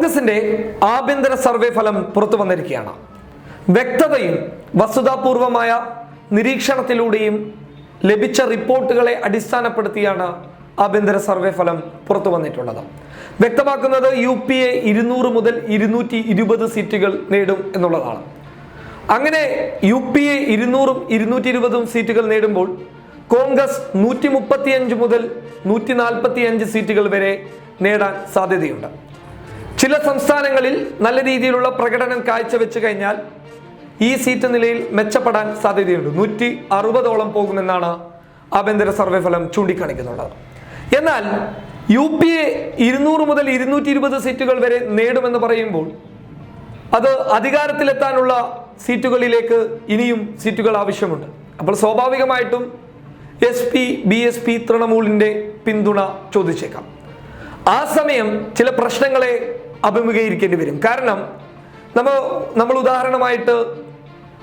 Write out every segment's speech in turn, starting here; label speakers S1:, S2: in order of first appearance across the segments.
S1: കോൺഗ്രസിന്റെ ആഭ്യന്തര സർവേ ഫലം പുറത്തു വന്നിരിക്കുകയാണ്. വ്യക്തതയും വസ്തുതാപൂർവമായ നിരീക്ഷണത്തിലൂടെയും ലഭിച്ച റിപ്പോർട്ടുകളെ അടിസ്ഥാനപ്പെടുത്തിയാണ് ആഭ്യന്തര സർവേ ഫലം പുറത്തു വന്നിട്ടുള്ളത്. വ്യക്തമാക്കുന്നത് യു പി എ ഇരുന്നൂറ് മുതൽ ഇരുന്നൂറ്റി ഇരുപത് സീറ്റുകൾ നേടും എന്നുള്ളതാണ്. അങ്ങനെ യു പി എ ഇരുന്നൂറും ഇരുന്നൂറ്റി ഇരുപതും സീറ്റുകൾ നേടുമ്പോൾ കോൺഗ്രസ് നൂറ്റി മുപ്പത്തിയഞ്ച് മുതൽ നൂറ്റി നാൽപ്പത്തി അഞ്ച് സീറ്റുകൾ വരെ നേടാൻ സാധ്യതയുണ്ട്. ചില സംസ്ഥാനങ്ങളിൽ നല്ല രീതിയിലുള്ള പ്രകടനം കാഴ്ചവെച്ച് കഴിഞ്ഞാൽ ഈ സീറ്റ് നിലയിൽ മെച്ചപ്പെടാൻ സാധ്യതയുണ്ട്. നൂറ്റി അറുപതോളം പോകുമെന്നാണ് ആഭ്യന്തര സർവേ ഫലം ചൂണ്ടിക്കാണിക്കുന്നത്. എന്നാൽ യു പി എ ഇരുന്നൂറ് മുതൽ ഇരുന്നൂറ്റി ഇരുപത് സീറ്റുകൾ വരെ നേടുമെന്ന് പറയുമ്പോൾ അത് അധികാരത്തിലെത്താനുള്ള സീറ്റുകളിലേക്ക് ഇനിയും സീറ്റുകൾ ആവശ്യമുണ്ട്. അപ്പോൾ സ്വാഭാവികമായിട്ടും S P B S P തൃണമൂലിന്റെ പിന്തുണ ചോദിച്ചേക്കാം. ആ സമയം ചില പ്രശ്നങ്ങളെ അഭിമുഖീകരിക്കേണ്ടി വരും. കാരണം നമ്മൾ നമ്മൾ ഉദാഹരണമായിട്ട്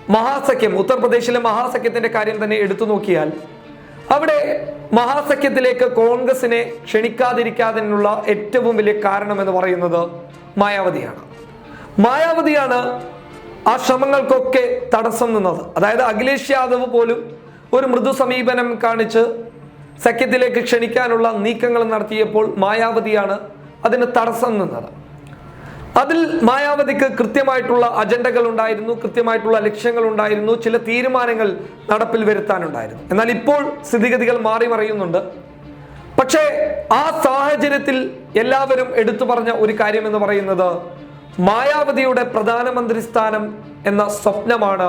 S1: മഹാസഖ്യം ഉത്തർപ്രദേശിലെ മഹാസഖ്യത്തിന്റെ കാര്യം തന്നെ എടുത്തു നോക്കിയാൽ അവിടെ മഹാസഖ്യത്തിലേക്ക് കോൺഗ്രസിനെ ക്ഷണിക്കാതിരിക്കാതിനുള്ള ഏറ്റവും വലിയ കാരണം എന്ന് പറയുന്നത് മായാവതിയാണ്. മായാവതിയാണ് ആ ശ്രമങ്ങൾക്കൊക്കെ തടസ്സം നിന്നത്. അതായത് അഖിലേഷ് യാദവ് പോലും ഒരു മൃദു സമീപനം കാണിച്ച് സഖ്യത്തിലേക്ക് ക്ഷണിക്കാനുള്ള നീക്കങ്ങൾ നടത്തിയപ്പോൾ മായാവതിയാണ് അതിന് തടസ്സം നിന്നത്. അതിൽ മായാവതിക്ക് കൃത്യമായിട്ടുള്ള അജണ്ടകൾ ഉണ്ടായിരുന്നു കൃത്യമായിട്ടുള്ള ലക്ഷ്യങ്ങൾ ഉണ്ടായിരുന്നു ചില തീരുമാനങ്ങൾ നടപ്പിൽ വരുത്താനുണ്ടായിരുന്നു. എന്നാൽ ഇപ്പോൾ സ്ഥിതിഗതികൾ മാറി മറിയുന്നുണ്ട്. പക്ഷേ ആ സാഹചര്യത്തിൽ എല്ലാവരും എടുത്തു പറഞ്ഞ ഒരു കാര്യം എന്ന് പറയുന്നത് മായാവതിയുടെ പ്രധാനമന്ത്രി സ്ഥാനം എന്ന സ്വപ്നമാണ്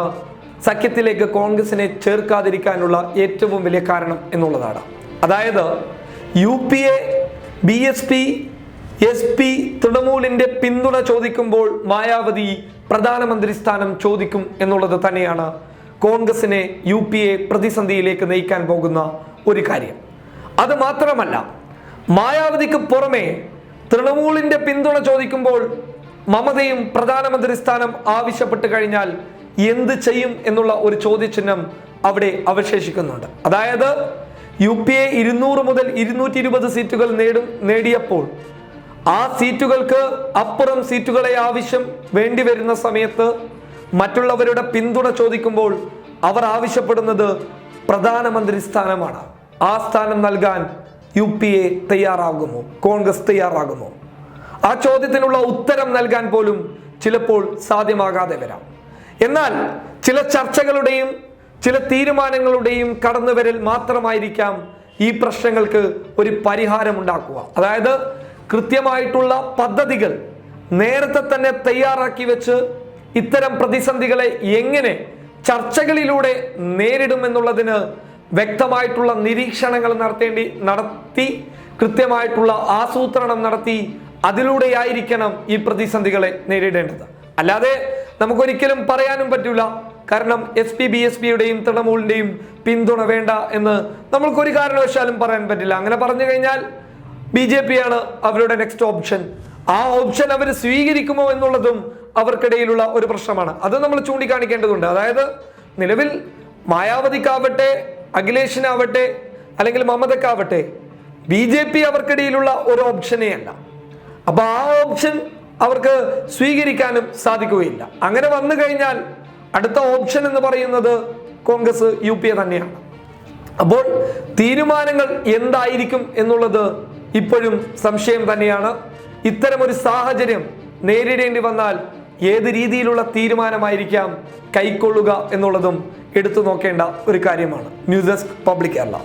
S1: സഖ്യത്തിലേക്ക് കോൺഗ്രസിനെ ചേർക്കാതിരിക്കാനുള്ള ഏറ്റവും വലിയ കാരണം എന്നുള്ളതാണ്. അതായത് U P A B S P S P തൃണമൂലിന്റെ പിന്തുണ ചോദിക്കുമ്പോൾ മായാവതി പ്രധാനമന്ത്രി സ്ഥാനം ചോദിക്കും എന്നുള്ളത് തന്നെയാണ് കോൺഗ്രസിനെ യു പി എ പ്രതിസന്ധിയിലേക്ക് നയിക്കാൻ പോകുന്ന ഒരു കാര്യം. അത് മാത്രമല്ല മായാവതിക്ക് പുറമെ തൃണമൂലിന്റെ പിന്തുണ ചോദിക്കുമ്പോൾ മമതയും പ്രധാനമന്ത്രി സ്ഥാനം ആവശ്യപ്പെട്ട് കഴിഞ്ഞാൽ എന്ത് ചെയ്യും എന്നുള്ള ഒരു ചോദ്യചിഹ്നം അവിടെ അവശേഷിക്കുന്നുണ്ട്. അതായത് യു പി എ ഇരുന്നൂറ് മുതൽ ഇരുന്നൂറ്റി ഇരുപത് സീറ്റുകൾ നേടും നേടിയപ്പോൾ ആ സീറ്റുകൾക്ക് അപ്പുറം സീറ്റുകളെ ആവശ്യം വേണ്ടി വരുന്ന സമയത്ത് മറ്റുള്ളവരുടെ പിന്തുണ ചോദിക്കുമ്പോൾ അവർ ആവശ്യപ്പെടുന്നത് പ്രധാനമന്ത്രി സ്ഥാനമാണ്. ആ സ്ഥാനം നൽകാൻ യു പി എ തയ്യാറാകുമോ? കോൺഗ്രസ് തയ്യാറാകുമോ? ആ ചോദ്യത്തിനുള്ള ഉത്തരം നൽകാൻ പോലും ചിലപ്പോൾ സാധ്യമാകാതെ വരാം. എന്നാൽ ചില ചർച്ചകളുടെയും ചില തീരുമാനങ്ങളുടെയും കടന്നുവരൽ മാത്രമായിരിക്കാം ഈ പ്രശ്നങ്ങൾക്ക് ഒരു പരിഹാരം ഉണ്ടാക്കുക. അതായത് കൃത്യമായിട്ടുള്ള പദ്ധതികൾ നേരത്തെ തന്നെ തയ്യാറാക്കി വെച്ച് ഇത്തരം പ്രതിസന്ധികളെ എങ്ങനെ ചർച്ചകളിലൂടെ നേരിടുമെന്നുള്ളതിന് വ്യക്തമായിട്ടുള്ള നിരീക്ഷണങ്ങൾ നടത്തേണ്ടി നടത്തി കൃത്യമായിട്ടുള്ള ആസൂത്രണം നടത്തി അതിലൂടെയായിരിക്കണം ഈ പ്രതിസന്ധികളെ നേരിടേണ്ടത്. അല്ലാതെ നമുക്കൊരിക്കലും പറയാനും പറ്റില്ല കാരണം എസ് പി ബി എസ് പിയുടെയും തൃണമൂലിന്റെയും പിന്തുണ വേണ്ട എന്ന് നമ്മൾക്കൊരു കാരണവശാലും പറയാൻ പറ്റില്ല. അങ്ങനെ പറഞ്ഞു കഴിഞ്ഞാൽ ബി ജെ പി ആണ് അവരുടെ നെക്സ്റ്റ് ഓപ്ഷൻ ആ ഓപ്ഷൻ അവർ സ്വീകരിക്കുമോ എന്നുള്ളതും അവർക്കിടയിലുള്ള ഒരു പ്രശ്നമാണ്. അത് നമ്മൾ ചൂണ്ടിക്കാണിക്കേണ്ടതുണ്ട്. അതായത് നിലവിൽ മായാവതിക്കാവട്ടെ അഖിലേഷിനാവട്ടെ അല്ലെങ്കിൽ മമതക്കാവട്ടെ ബി ജെ പി അവർക്കിടയിലുള്ള ഒരു ഓപ്ഷനേ അല്ല അപ്പൊ ആ ഓപ്ഷൻ അവർക്ക് സ്വീകരിക്കാനും സാധിക്കുകയില്ല. അങ്ങനെ വന്നു കഴിഞ്ഞാൽ അടുത്ത ഓപ്ഷൻ എന്ന് പറയുന്നത് കോൺഗ്രസ് യു തന്നെയാണ്. അപ്പോൾ തീരുമാനങ്ങൾ എന്തായിരിക്കും എന്നുള്ളത് ഇപ്പോഴും സംശയം തന്നെയാണ്. ഇത്തരമൊരു സാഹചര്യം നേരിടേണ്ടി വന്നാൽ ഏത് രീതിയിലുള്ള തീരുമാനമായിരിക്കാം കൈക്കൊള്ളുക എന്നുള്ളതും എടുത്തു നോക്കേണ്ട ഒരു കാര്യമാണ്. News desk public Kerala.